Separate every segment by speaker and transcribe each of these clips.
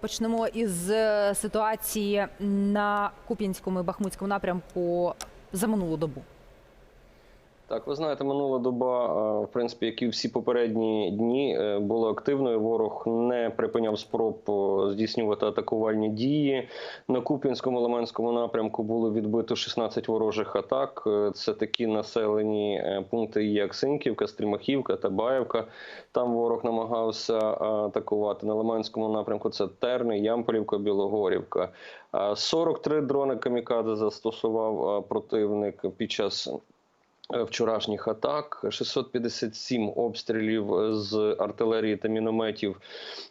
Speaker 1: почнемо із е, ситуації на Куп'янському і Бахмутському напрямку за минулу добу.
Speaker 2: Так, ви знаєте, минула доба, в принципі, як і всі попередні дні, е, була активною. Ворог не припиняв спроб здійснювати атакувальні дії. На Куп'янському Лиманському напрямку було відбито 16 ворожих атак. Е, Це такі населені е, пункти, як Синківка, Стрімахівка та Баївка. Там ворог намагався атакувати. На Лиманському напрямку це Терни, Ямполівка, Білогорівка. Е, 43 дрони камікадзе застосував противник під час вчорашніх атак, 657 обстрілів е, з артилерії та мінометів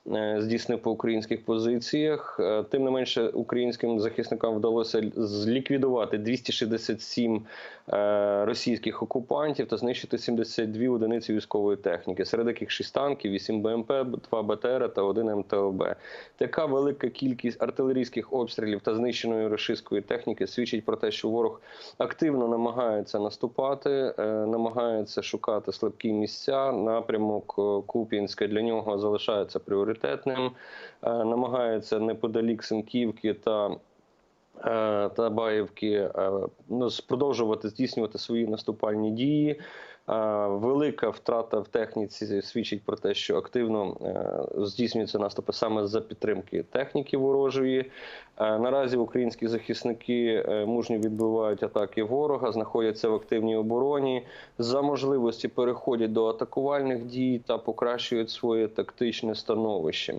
Speaker 2: е, здійснив по українських позиціях. Е, Тим не менше, українським захисникам вдалося зліквідувати 267 е, російських окупантів та знищити 72 одиниці військової техніки, серед яких 6 танків, 8 БМП, 2 БТР та 1 МТЛБ. Така велика кількість артилерійських обстрілів та знищеної російської техніки свідчить про те, що ворог активно намагається наступати, е, намагається шукати слабкі місця. Напрямок Куп'янське Куп'янська для нього залишається пріоритетним, намагаються намагається неподалік Синківки та. Е, Та Баївки е, ну, продовжувати здійснювати свої наступальні дії. Е, Велика втрата в техніці свідчить про те, що активно здійснюються наступи саме за підтримки техніки ворожої. Наразі українські захисники мужньо відбивають атаки ворога, знаходяться в активній обороні. За можливості переходять до атакувальних дій та покращують своє тактичне становище.